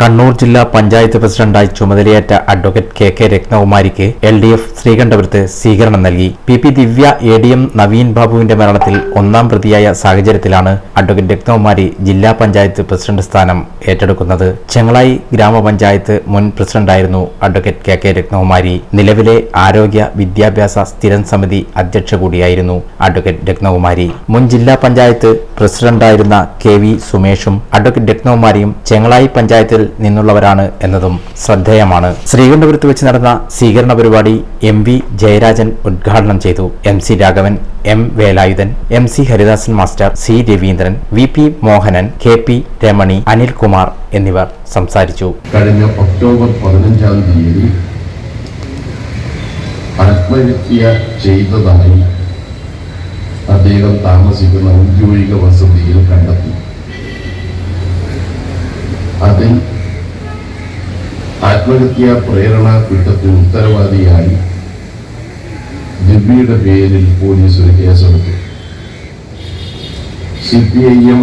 കണ്ണൂർ ജില്ലാ പഞ്ചായത്ത് പ്രസിഡന്റായി ചുമതലയേറ്റ അഡ്വക്കേറ്റ് കെ കെ രത്നകുമാരിക്ക് എൽ ഡി എഫ് ശ്രീകണ്ഠപുരത്ത് സ്വീകരണം നൽകി. P P Divya A D M Naveen ബാബുവിന്റെ മരണത്തിൽ ഒന്നാം പ്രതിയായ സാഹചര്യത്തിലാണ് അഡ്വക്കേറ്റ് രത്നകുമാരി ജില്ലാ പഞ്ചായത്ത് പ്രസിഡന്റ് സ്ഥാനം ഏറ്റെടുക്കുന്നത്. ചെങ്ങളായി ഗ്രാമപഞ്ചായത്ത് മുൻ പ്രസിഡന്റായിരുന്നു അഡ്വക്കേറ്റ് കെ കെ രത്നകുമാരി. നിലവിലെ ആരോഗ്യ വിദ്യാഭ്യാസ സ്ഥിരം സമിതി അധ്യക്ഷ കൂടിയായിരുന്നു അഡ്വക്കേറ്റ് രത്നകുമാരി. മുൻ ജില്ലാ പഞ്ചായത്ത് പ്രസിഡന്റായിരുന്ന കെ വി സുമേഷും അഡ്വക്കേറ്റ് രത്നകുമാരിയും ചെങ്ങളായി പഞ്ചായത്തിൽ നിന്നുള്ളവരാണ് എന്നതും ശ്രദ്ധേയമാണ്. ശ്രീകണ്ഠപുരത്ത് വെച്ച് നടന്ന സ്വീകരണ പരിപാടി എം വി ജയരാജൻ ഉദ്ഘാടനം ചെയ്തു. M C Raghavan M Velayudhan M C Haridasan master C Raveendran V P Mohanan K P Ramani Anilkumar എന്നിവർ സംസാരിച്ചു. കഴിഞ്ഞ ഒക്ടോബർ പതിനഞ്ചാം തീയതി ആത്മഹത്യ ചെയ്തതായി അദ്ദേഹം താമസിക്കുന്ന ഔദ്യോഗിക വസതിയിൽ കണ്ടെത്തി. അതിൽ ആത്മഹത്യാ പ്രേരണ കുറ്റത്തിന് ഉത്തരവാദിയായി ദിബിയുടെ പേരിൽ പോലീസ് ഒരു കേസെടുത്തു. C P I M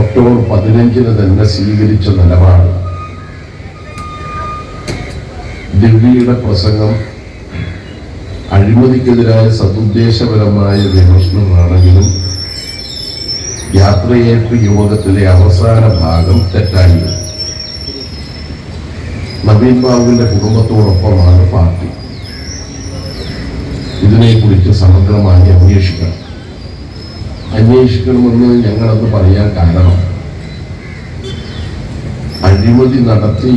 October പതിനഞ്ചിന് തന്നെ സ്വീകരിച്ച നിലപാട്. ദിവ്യയുടെ പ്രസംഗം അഴിമതിക്കെതിരായ സതുദ്ദേശപരമായ വിമർശനമാണെങ്കിലും യാത്രയേൽപ്പ് യോഗത്തിലെ അവസാന ഭാഗം തെറ്റായിരുന്നു. നവീൻ ബാബുവിന്റെ കുടുംബത്തോടൊപ്പമാണ് പാർട്ടി. ഇതിനെക്കുറിച്ച് സമഗ്രമായി അന്വേഷിക്കണം. അന്വേഷിക്കണമെന്ന് ഞങ്ങളത് പറയാൻ കാരണം അഴിമതി നടത്തി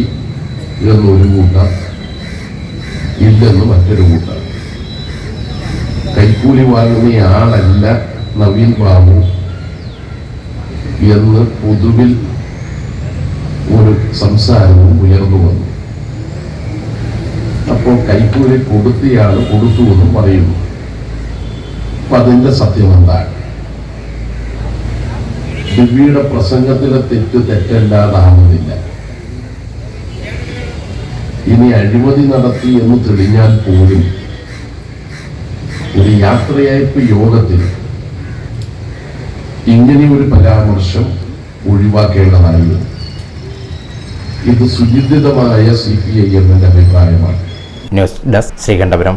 എന്നൊരു കൂട്ടം ഇല്ലെന്ന് മറ്റൊരു കൂട്ട. കൈക്കൂലി വാങ്ങുന്നയാളല്ല നവീൻ ബാബു എന്ന് പൊതുവിൽ ഒരു സംസാരവും ഉയർന്നു വന്നു. അപ്പോൾ കൈക്കൂലി കൊടുത്തയാൾ കൊടുത്തു എന്നും പറയുന്നു. അപ്പൊ അതിന്റെ സത്യം എന്താണ് ദിവ്യയുടെ പ്രസംഗത്തിലെ തെറ്റ് തെറ്റല്ലാതാവുന്നില്ല. ഇനി അഴിമതി നടത്തി എന്ന് തെളിഞ്ഞാൽ പോലും ഒരു യാത്രയയപ്പ് യോഗത്തിൽ ഇങ്ങനെ ഒരു പരാമർശം ഒഴിവാക്കേണ്ടതായിരുന്നു. ഇത് സുചിന്തിതമായ സി പി ഐ എമ്മിന്റെ അഭിപ്രായമാണ്. News desk Sreekandapuram.